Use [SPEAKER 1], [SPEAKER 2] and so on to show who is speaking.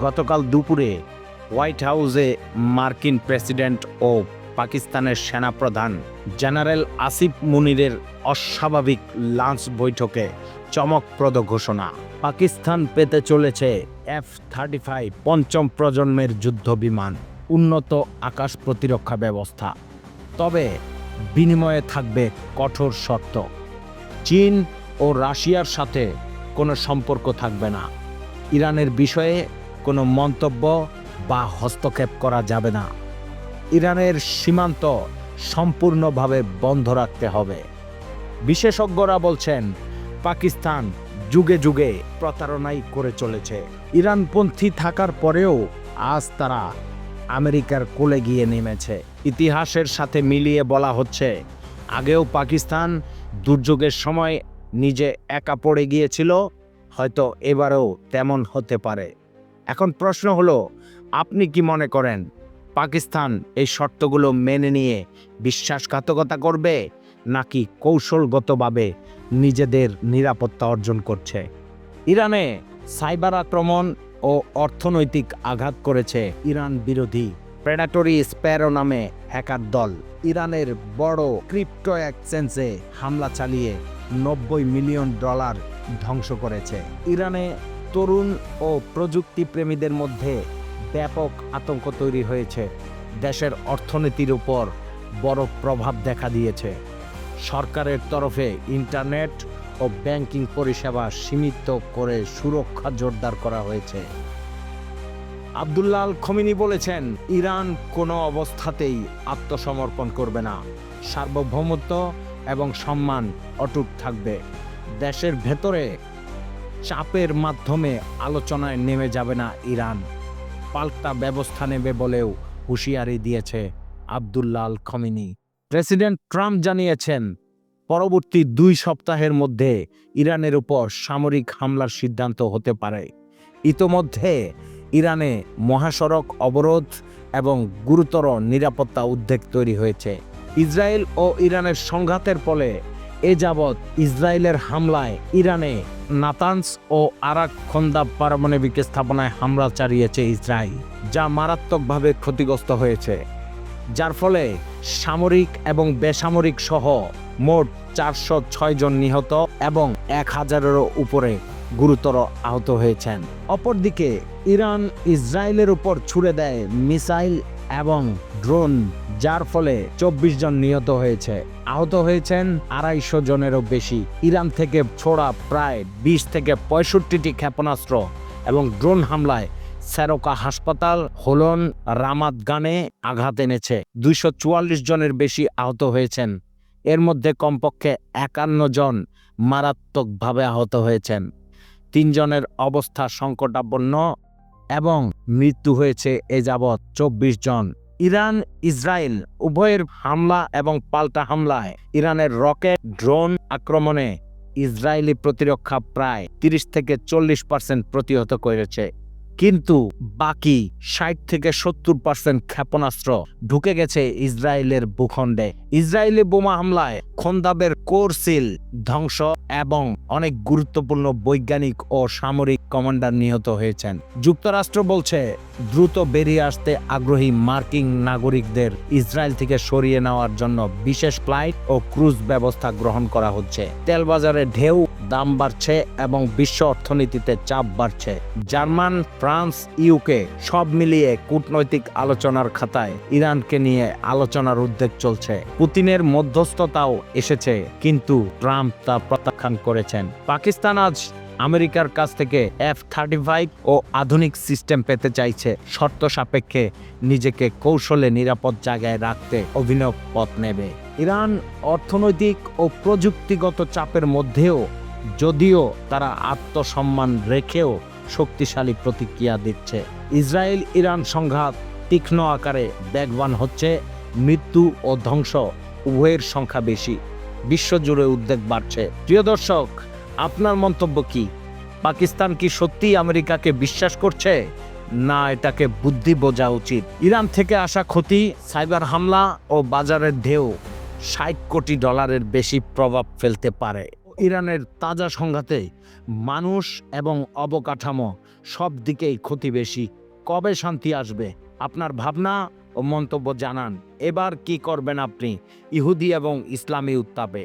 [SPEAKER 1] গতকাল দুপুরে হোয়াইট হাউসে মার্কিন প্রেসিডেন্ট ও পাকিস্তানের সেনাপ্রধান জেনারেল আসিফ মুনিরের অস্বাভাবিক লাঞ্চ বৈঠকে চমকপ্রদ ঘোষণা। পাকিস্তান পেতে চলেছে এফ থার্টি ফাইভ পঞ্চম প্রজন্মের যুদ্ধ বিমান, উন্নত আকাশ প্রতিরক্ষা ব্যবস্থা। তবে বিনিময়ে থাকবে কঠোর শর্ত। চীন ও রাশিয়ার সাথে কোনো সম্পর্ক থাকবে না। ইরানের বিষয়ে কোনো মন্তব্য বা হস্তক্ষেপ করা যাবে না। ইরানের সীমান্ত সম্পূর্ণভাবে বন্ধ রাখতে হবে। বিশেষজ্ঞরা বলছেন, পাকিস্তান যুগে যুগে প্রতারণাই করে চলেছে। ইরানপন্থী থাকার পরেও আজ তারা আমেরিকার কোলে গিয়ে নেমেছে। ইতিহাসের সাথে মিলিয়ে বলা হচ্ছে, আগেও পাকিস্তান দুর্যোগের সময় নিজে একা পড়ে গিয়েছিল, হয়তো এবারেও তেমন হতে পারে। এখন প্রশ্ন হলো, আপনি কি মনে করেন পাকিস্তান এই শর্তগুলো মেনে নিয়ে বিশ্বাসঘাতকতা করবে নাকি কৌশলগতভাবে নিজেদের নিরাপত্তা অর্জন করছে? ইরানে সাইবার আক্রমণ ও অর্থনৈতিক আঘাত করেছে ইরান বিরোধী প্রেডাটরি স্প্যারো নামে হ্যাকার দল। ইরানের বড় ক্রিপ্টো এক্সচেঞ্জে হামলা চালিয়ে নব্বই মিলিয়ন ডলার ধ্বংস করেছে। ইরানে তরুণ ও প্রযুক্তি প্রেমীদের মধ্যে ব্যাপক আতঙ্ক তৈরি হয়েছে। দেশের অর্থনীতির উপর বড় প্রভাব দেখা দিয়েছে। সরকারের তরফে ইন্টারনেট ও ব্যাংকিং পরিষেবা সীমিত করে সুরক্ষা জোরদার করা হয়েছে। আবদুল্লাহ আল খমিনি বলেছেন, ইরান কোনো অবস্থাতেই আত্মসমর্পণ করবে না। সার্বভৌমত্ব এবং সম্মান অটুট থাকবে। দেশের ভেতরে চাপের মাধ্যমে আলোচনায় নেমে যাবে না ইরান। পাল্টা ব্যবস্থা নেবে বলেও হুঁশিয়ারি দিয়েছে Abdullah al Khamenei. President Trump জানিয়েছেন, পরবর্তী দুই সপ্তাহের মধ্যে ইরানের উপর সামরিক হামলার সিদ্ধান্ত হতে পারে। ইতোমধ্যে ইরানে মহাসড়ক অবরোধ এবং গুরুতর নিরাপত্তা উদ্বেগ তৈরি হয়েছে। ইসরায়েল ও ইরানের সংঘাতের ফলে এ যাবৎ ইসরায়েলের হামলায় ইরানে নাতানস ও আরাক খন্দা পারমাণবিক স্থাপনায় হামলা চালিয়েছে ইসরায়েল, যা মারাত্মকভাবে ক্ষতিগ্রস্ত হয়েছে। যার ফলে সামরিক এবং বেসামরিক সহ মোট চারশো ছয় জন নিহত এবং এক হাজারেরও উপরে গুরুতর আহত হয়েছেন। অপরদিকে, ইরান ইসরায়েলের উপর ছুড়ে দেয় মিসাইল এবং ড্রোন, যার ফলে চব্বিশ জন নিহত হয়েছে। আহত হয়েছেন আড়াইশো জনেরও বেশি। ইরান থেকে ছোড়া প্রায় বিশ থেকে পঁয়ষট্টিটি ক্ষেপণাস্ত্র এবং ড্রোন হামলায় সেরোকা হাসপাতাল হোলন রামাত গানে আঘাত এনেছে। দুইশো চুয়াল্লিশ জনের বেশি আহত হয়েছেন। এর মধ্যে কমপক্ষে একান্ন জন মারাত্মকভাবে আহত হয়েছেন। তিনজনের অবস্থা সংকটাপন্ন এবং মৃত্যু হয়েছে এ যাবৎ চব্বিশ জন। ইরান, ইসরায়েল উভয়ের হামলা এবং পাল্টা হামলায় ইরানের রকেট, ড্রোন আক্রমণে ইসরায়েলি প্রতিরক্ষা প্রায় তিরিশ থেকে চল্লিশ পার্সেন্ট প্রতিহত করেছে। কিন্তু বাকি ষাট থেকে সত্তর পার্সেন্ট ক্ষেপণাস্ত্র ঢুকে গেছে ইসরায়েলের ভূখণ্ডে। ইসরায়েলি বোমা হামলায় খন্দাবের কোরসিল ধ্বংস এবং অনেক গুরুত্বপূর্ণ বৈজ্ঞানিক ও সামরিক কমান্ডার নিহত হয়েছেন। যুক্তরাষ্ট্র বলছে, দ্রুত বেরিয়ে আসতে আগ্রহী মার্কিন নাগরিকদের ইসরায়েল থেকে সরিয়ে নেওয়ার জন্য বিশেষ ফ্লাইট ও ক্রুজ ব্যবস্থা গ্রহণ করা হচ্ছে। তেল বাজারে ঢেউ দাম বাড়ছে এবং বিশ্ব অর্থনীতিতে চাপ বাড়ছে। জার্মান, ফ্রান্স ইউকে সব মিলিয়ে কূটনৈতিক আলোচনার খাতায় ইরানকে নিয়ে আলোচনার উদ্যোগ চলছে। পুতিনের মধ্যস্থতাও এসেছে, কিন্তু ট্রাম্প তা প্রত্যাখ্যান করেছেন। পাকিস্তান আজ আমেরিকার কাছ থেকে এফ থার্টি ফাইভ ও আধুনিক সিস্টেম পেতে চাইছে। শর্ত সাপেক্ষে নিজেকে কৌশলে নিরাপদ জায়গায় রাখতে অভিনব পথ নেবে। ইরান অর্থনৈতিক ও প্রযুক্তিগত চাপের মধ্যেও যদিও তারা আত্মসম্মান রেখেও শক্তিশালী প্রতিক্রিয়া দিচ্ছে। ইসরায়েল ইরান সংঘাত তীক্ষ্ণ আকারে বেগবান হচ্ছে, মৃত্যু ও ধ্বংস উভয়ের সংখ্যা বেশি। বিশ্বজুড়ে উদ্বেগ বাড়ছে। প্রিয় দর্শক, আপনার মন্তব্য কি? পাকিস্তান কি সত্যিই আমেরিকাকে বিশ্বাস করছে? না, এটাকে বুদ্ধি বোঝা উচিত। ইরান থেকে আসা ক্ষতি, সাইবার হামলা ও বাজারের ঢেউ ষাট কোটি ডলারের বেশি প্রভাব ফেলতে পারে। ইরানের তাজা সংঘাতে মানুষ এবং অবকাঠামো সব দিকেই ক্ষতি বেশি কবে শান্তি আসবে? আপনার ভাবনা ও মন্তব্য জানান। এবার কি করবেন আপনি? ইহুদি এবং ইসলামী উত্তাপে।